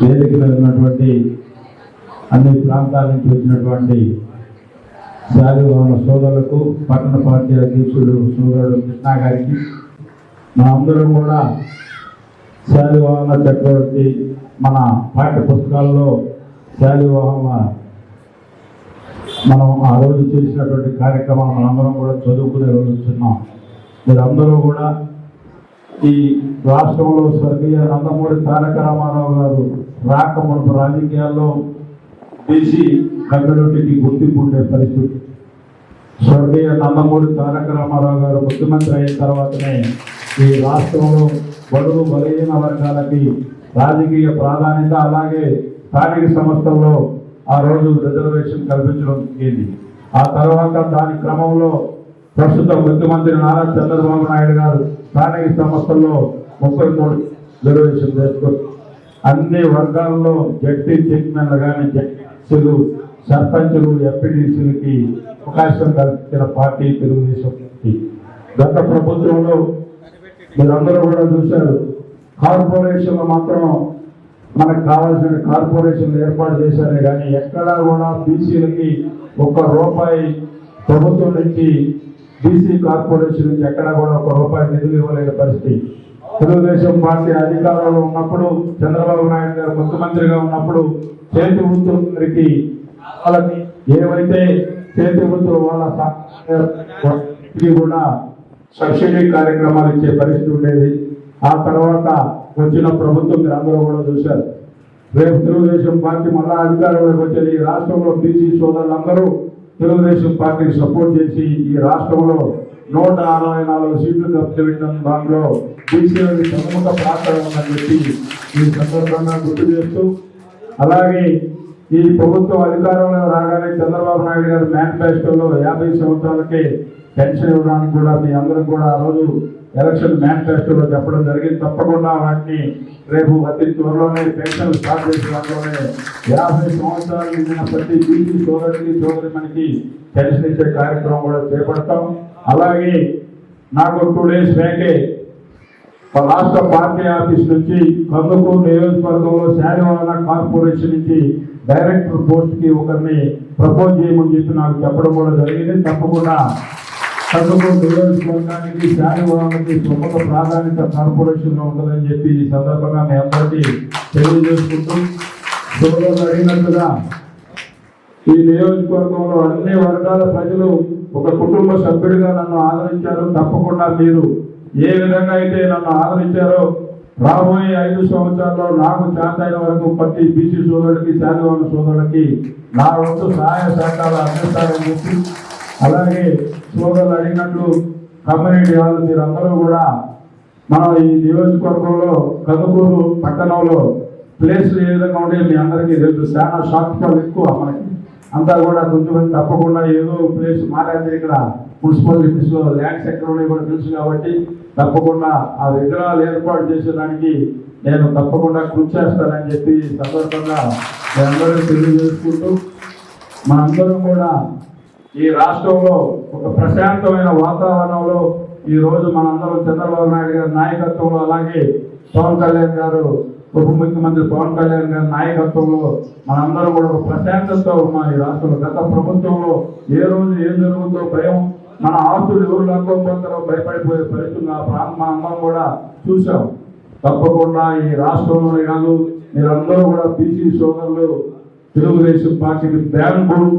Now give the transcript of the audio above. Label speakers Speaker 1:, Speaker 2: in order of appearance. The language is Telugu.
Speaker 1: వేదిక మీద ఉన్నటువంటి అన్ని ప్రాంతాల నుంచి వచ్చినటువంటి శాలివాహన సోదరులకు పట్టణ పార్టీ అధ్యక్షుడు సోదరుడు కృష్ణా గారికి మా అందరం కూడా శాలివాహన చక్రవర్తి మన పాఠ్య పుస్తకాల్లో శాలివాహన మనం ఆ రోజు చేసినటువంటి కార్యక్రమాలు మనందరం కూడా చదువుకునే రోజు వచ్చిన్నాం మీరందరూ కూడా ఈ రాష్ట్రంలో స్వర్గీయ నందమూరి తారక రామారావు గారు రాక మనకు రాజకీయాల్లో బీసీ కమ్యూనిటీకి గుర్తింపు ఉండే పరిస్థితి. స్వర్గీయ నందమూరి తారక రామారావు గారు ముఖ్యమంత్రి అయిన తర్వాతనే ఈ రాష్ట్రంలో బడుగు బలహీన వర్గాలకి రాజకీయ ప్రాధాన్యత అలాగే స్థానిక సంస్థల్లో ఆ రోజు రిజర్వేషన్ కల్పించడం జరిగింది. ఆ తర్వాత దాని క్రమంలో ప్రస్తుత ముఖ్యమంత్రి నారా చంద్రబాబు నాయుడు గారు స్థానిక సంస్థల్లో ముప్పై మూడు రిజర్వేషన్ చేసుకొని అన్ని వర్గాల్లో జడ్పీ చైర్మన్లు కానీ జడ్పీలు సర్పంచులు ఎంపీడీసీలకి అవకాశం కల్పించిన పార్టీ తెలుగుదేశం పార్టీ. గత ప్రభుత్వంలో మీరందరూ కూడా చూశారు కార్పొరేషన్లు మాత్రం మనకు కావాల్సిన కార్పొరేషన్లు ఏర్పాటు చేశారే కానీ ఎక్కడా కూడా బీసీలకి ఒక్క రూపాయి ప్రభుత్వం నుంచి బీసీ కార్పొరేషన్ నుంచి ఎక్కడా కూడా ఒక రూపాయి నిధులు ఇవ్వలేని పరిస్థితి. తెలుగుదేశం పార్టీ అధికారంలో ఉన్నప్పుడు చంద్రబాబు నాయుడు గారు ముఖ్యమంత్రిగా ఉన్నప్పుడు చేతి వృత్తులకి వాళ్ళకి ఏవైతే చేతి వృత్తులు వాళ్ళకి కూడా సబ్సిడీ కార్యక్రమాలు ఇచ్చే పరిస్థితి ఉండేది. ఆ తర్వాత వచ్చిన ప్రభుత్వం మీరు అందరూ కూడా చూశారు. రేపు తెలుగుదేశం పార్టీ మళ్ళా అధికారంలోకి వచ్చేది. రాష్ట్రంలో బీసీ సోదరులందరూ తెలుగుదేశం పార్టీకి సపోర్ట్ చేసి ఈ రాష్ట్రంలో నూట అరవై నాలుగు సీట్లు తప్పివేయడం దాంట్లో బీసీలకి ప్రముఖ పాత్ర ఉందని చెప్పి ఈ సందర్భంగా గుర్తు చేస్తూ అలాగే ఈ ప్రభుత్వం అధికారంలో రాగానే చంద్రబాబు నాయుడు గారు మేనిఫెస్టోలో యాభై సంవత్సరాలకి పెన్షన్ ఇవ్వడానికి కూడా మీ అందరూ కూడా ఆ రోజు ఎలక్షన్ మేనిఫెస్టోలో చెప్పడం జరిగింది. తప్పకుండా వాటిని రేపు అతి త్వరలోనే పెన్షన్ స్టార్ట్ చేసే దాంట్లోనే యాభై సంవత్సరాలు నిండిన ప్రతి బీసీ సోదరికి సోదరి మనకి పెన్షన్ ఇచ్చే కార్యక్రమం కూడా చేపడతాం. అలాగే నాకు టూ డేస్ బ్యాకే రాష్ట్ర పార్టీ ఆఫీస్ నుంచి కందుకూరు నియోజకవర్గంలో శాలివాహన కార్పొరేషన్ నుంచి డైరెక్టర్ పోస్ట్కి ఒకరిని ప్రపోజ్ చేయమని చెప్పి నాకు చెప్పడం కూడా జరిగింది. తప్పకుండా కందుకూరు నియోజకవర్గానికి శాలివాహనకి ప్రముఖ ప్రాధాన్యత కార్పొరేషన్లో ఉంటుందని చెప్పి ఈ సందర్భంగా మీ అందరికీ తెలియజేసుకుంటూ సోదరులు అడిగినట్టుగా ఈ నియోజకవర్గంలో అన్ని వర్గాల ప్రజలు ఒక కుటుంబ సభ్యుడిగా నన్ను ఆదరించారు. తప్పకుండా మీరు ఏ విధంగా అయితే నన్ను ఆదరించారో రాబోయే ఐదు సంవత్సరాల్లో నాకు చేతైన వరకు ప్రతి బీసీ సోదరుడికి శాలివాన సోదరుడికి నా వంతు సహాయ సహకారాలు అందిస్తారని చెప్పి అలాగే సోదరులు అడిగినట్లు కమ్యూనిటీ వాళ్ళు మీరందరూ కూడా మన ఈ నియోజకవర్గంలో కందుకూరు పట్టణంలో ప్లేస్ ఏ విధంగా ఉండే మీ అందరికీ తెలుసు. చాలా షార్ట్ ఎక్కువ మనకి. అంతా కూడా కొంచెం తప్పకుండా ఏదో ప్లేస్ మాట్లాడితే ఇక్కడ మున్సిపాలిటీస్లో ల్యాండ్స్ ఎక్కడ ఉన్నాయో కూడా తెలుసు కాబట్టి తప్పకుండా ఆ విగ్రహాలు ఏర్పాటు చేసేదానికి నేను తప్పకుండా కృషి చేస్తానని చెప్పి సందర్భంగా అందరూ తెలియజేసుకుంటూ మనందరం కూడా ఈ రాష్ట్రంలో ఒక ప్రశాంతమైన వాతావరణంలో ఈ రోజు మనందరం చంద్రబాబు నాయుడు గారి నాయకత్వంలో అలాగే పవన్ కళ్యాణ్ గారు ఉప ముఖ్యమంత్రి పవన్ కళ్యాణ్ గారి నాయకత్వంలో మనందరం కూడా ఒక ప్రశాంతతతో ఉన్నాం ఈ రాష్ట్రంలో గత ప్రభుత్వంలో ఏ రోజు ఏం జరుగుతుందో భయం మన ఆస్తులు ఎవరు లాక్కోపోతారో భయపడిపోయే పరిస్థితులు ఆ ప్రాంతం మనందరం కూడా చూసాం తప్పకుండా ఈ రాష్ట్రంలోనే కాదు మీరందరూ కూడా బీసీ సోదరులు తెలుగుదేశం పార్టీకి బ్యాంకు బ్యాంక్